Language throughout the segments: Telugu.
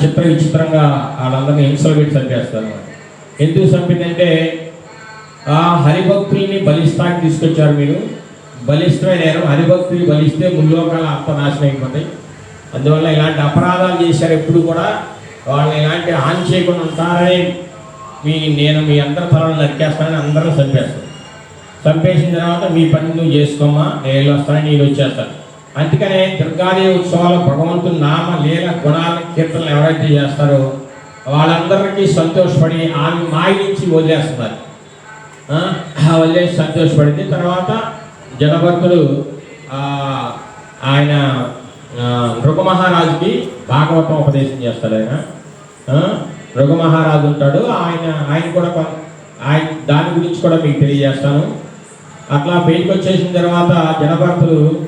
చిత్ర విచిత్రంగా వాళ్ళందరినీ హింసలు పెట్టి చంపేస్తారు. ఎందుకు చంపిందంటే ఆ హరిభక్తుల్ని బలిస్తానికి తీసుకొచ్చారు మీరు బలిష్టమే నేరం హరిభక్తులు బలిస్తే ముల్లోకాల అంత నాశనం అయిపోతాయి. అందువల్ల ఇలాంటి అపరాధాలు చేశారు ఎప్పుడు కూడా వాళ్ళని ఇలాంటి హాని చేయకుండా ఉంటారని మీ నేను మీ అందరి తలను నరికేస్తానని అందరూ చంపేస్తాను. చంపేసిన తర్వాత మీ పని నువ్వు చేసుకోమా నేను వస్తాను నేను వచ్చేస్తాను అందుకనే దుర్గాదేవి ఉత్సవాలు భగవంతుని నామ లీల గుణాల కీర్తనలు ఎవరైతే చేస్తారో వాళ్ళందరికీ సంతోషపడి ఆమె మాయ నుంచి వదిలేస్తున్నారు. వదిలేసి సంతోషపడింది. తర్వాత జనభక్తులు ఆయన ఆ, భాగవతం ఉపదేశం చేస్తాడు ఆయన. ఆ, ఉంటాడు. ఆయన ఆయన కూడా ఆయన దాని గురించి కూడా మీకు తెలియజేస్తాను. అట్లా బయటకు వచ్చేసిన తర్వాత జనభక్తులు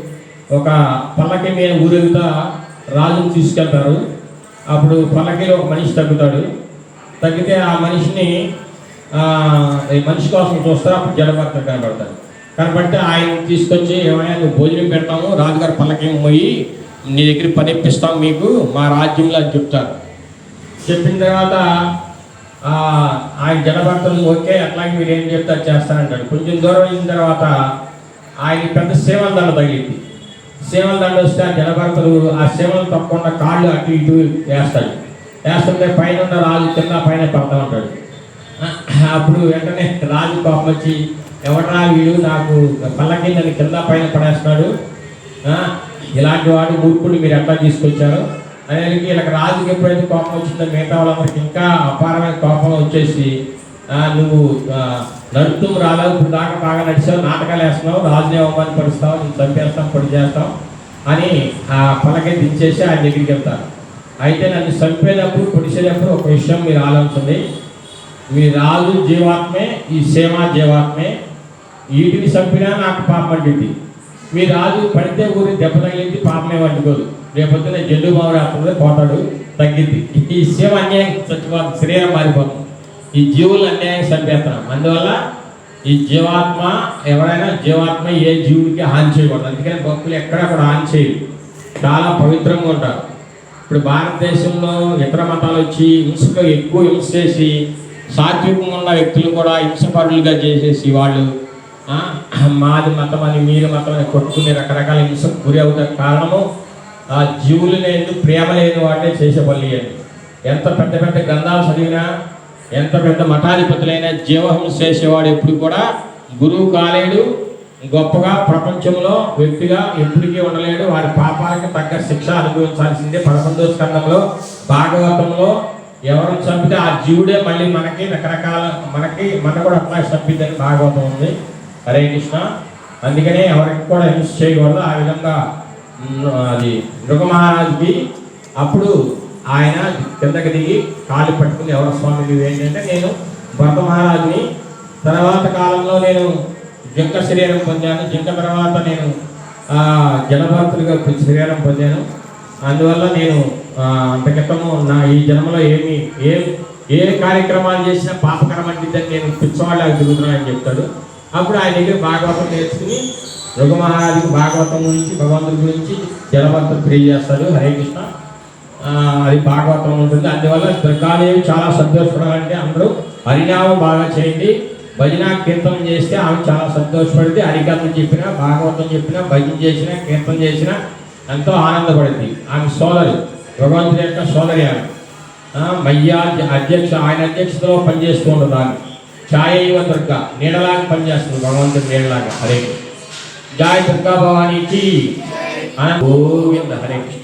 ఒక పల్లకి మీద ఊరంతా రాజుని తీసుకెళ్తారు. అప్పుడు పల్లకిలో ఒక మనిషి తగ్గుతాడు. తగ్గితే ఆ మనిషిని మనిషి కోసం చూస్తారు అప్పుడు జలపాత్ర కనబడతారు కనబడితే ఆయన తీసుకొచ్చి ఏమైనా నువ్వు భోజనం పెడతాము రాజుగారు పల్లకి పోయి నీ దగ్గర పని ఇప్పిస్తాం మీకు మా రాజ్యంలో అని చెప్తారు. చెప్పిన తర్వాత ఆయన జనభక్తులు ఓకే అట్లాగే మీరు ఏం చెప్తారు చేస్తానంటాడు. కొంచెం దూరం అయిన తర్వాత ఆయన పెద్ద సేవల దండ తగిలింది. సేవలు నడుస్తే ఆ జనభక్తులు ఆ సేవలు తప్పకుండా కాళ్ళు అటు ఇటు వేస్తాడు వేస్తుంటే పైన ఉన్న రాజు కింద పైన పడతా ఉంటాడు. అప్పుడు వెంటనే రాజు కోపం వచ్చి ఎవడరా వీడు? నాకు పల్లకి కింద పైన పడేస్తున్నాడు. ఇలాంటి వాడు మూర్ఖుడు మీరు ఎట్లా తీసుకొచ్చారు? అనేది వీళ్ళకి రాజుకి ఎప్పుడైతే కోపం వచ్చిందో మిగతా వాళ్ళందరికీ ఇంకా అపారమైన కోపం వచ్చేసి నువ్వు నడుపుతూ రాలేవు ఇప్పుడు దాకా బాగా నడిచావు నాటకాలు వేస్తున్నావు రాజుని అవమానపరుస్తావు నువ్వు చంపేస్తాం పొడి చేస్తాం అని ఆ పలక దించేసి ఆయన దగ్గరికి వెళ్తారు. అయితే నన్ను చంపేటప్పుడు పొడిచేటప్పుడు ఒక విషయం మీరు ఆలోచించండి. మీ రాజు జీవాత్మే ఈ సేవా జీవాత్మే. వీటిని చంపినా నాకు పాపం అంటుంది. మీ రాజు పడితే ఊరి దెబ్బ తగిలింది పాపమే వండుకోదు రేపొద్దున జల్లు బాబు రాకుండా పోతాడు తగ్గింది. ఈ సేవ అన్యాయం చచ్చిపోతుంది శరీరం మారిపోతుంది. ఈ జీవులు అన్యాయం చంపేస్తున్నాం అందువల్ల ఈ జీవాత్మ ఎవరైనా జీవాత్మ ఏ జీవుడికి హాని చేయకూడదు. అందుకని భక్తులు ఎక్కడ కూడా హాని చేయరు. చాలా పవిత్రంగా ఉంటారు. ఇప్పుడు భారతదేశంలో ఇతర మతాలు వచ్చి హింసకు ఎక్కువ హింస చేసి సాత్వికంగా ఉన్న వ్యక్తులు కూడా హింసపరులుగా చేసేసి వాళ్ళు మాది మతం అని మీరు మతం అని కొట్టుకుని రకరకాల హింసకు గురి అవుతారు. కారణము ఆ జీవులు లేదు ప్రేమ లేని వాటే చేసే పనులు ఎంత పెద్ద పెద్ద గ్రంథాలు చదివినా ఎంత పెద్ద మఠాధిపతులైన జీవహం చేసేవాడు ఎప్పుడు కూడా గురువు కాలేడు గొప్పగా ప్రపంచంలో వ్యక్తిగా ఎప్పటికీ ఉండలేడు. వారి పాపాలకు తగ్గ శిక్ష అనుభవించాల్సిందే. పదకొండో స్కందంలో భాగవతంలో ఎవరు చంపితే ఆ జీవుడే మళ్ళీ మనకి రకరకాల మనకి మన కూడా అట్లా చంపిద్దని భాగవతం ఉంది. హరే కృష్ణ. అందుకనే ఎవరికి కూడా హింస చేయకూడదు. ఆ విధంగా అది మృగమహారాజుకి అప్పుడు ఆయన కిందకి దిగి కాలు పట్టుకుని ఎవరు స్వామి నువ్వు ఏంటంటే నేను భరత మహారాజుని తర్వాత కాలంలో నేను జింక శరీరం పొందాను. జింక తర్వాత నేను ఆ, శరీరం పొందాను. అందువల్ల నేను ఆ, అంత క్రితము నా ఈ జన్మలో ఏమి ఏ ఏ కార్యక్రమాలు చేసినా పాపకరం అంటిద్దని నేను పిచ్చవాళ్ళకి తిరుగుతున్నానని చెప్తాడు. అప్పుడు ఆయన దగ్గర భాగవతం నేర్చుకుని మహారాజుకి భాగవతం గురించి భగవంతుడి గురించి జనభక్తులు తెలియజేస్తాడు. హరే కృష్ణ. అది భాగవతం ఉంటుంది. అందువల్ల దుర్గాదేవి చాలా సంతోషపడాలంటే అందరూ హరినామం బాగా చేయండి. భజన కీర్తనం చేస్తే ఆమె చాలా సంతోషపడింది. హరికథం చెప్పినా భాగవతం చెప్పినా భజన చేసినా కీర్తన చేసినా ఎంతో ఆనందపడింది. ఆమె సోదరి భగవంతుడి యొక్క సోదరి ఆమె. మయ్యా అధ్యక్ష ఆయన అధ్యక్షతలో పనిచేస్తూ ఉంటుంది ఆమె. ఛాయ దుర్గా నీడలాగా పనిచేస్తుంది భగవంతుడి నీడలాగా. హరే. జయ దుర్గా భవానీకి. గోవింద హరే కృష్ణ.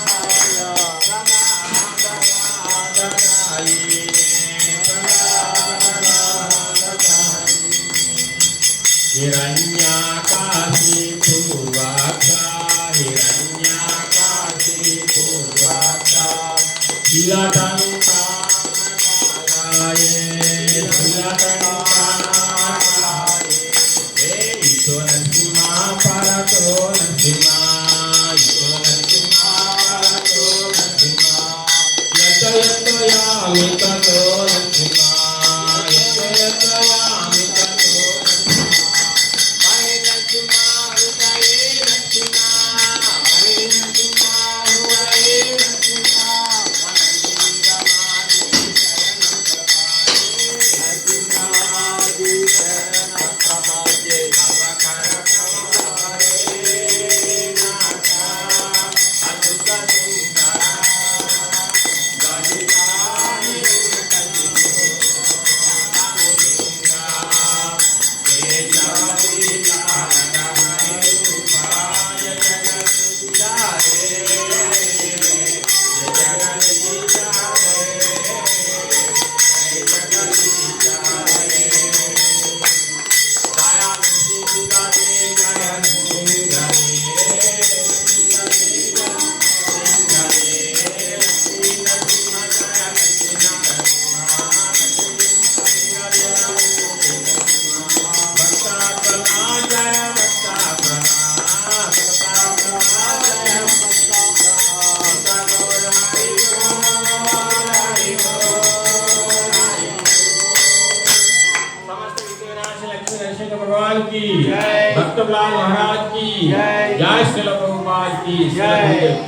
planeta भक्तलाल महाराज की। जय। श्री प्रभुपाद की। जय।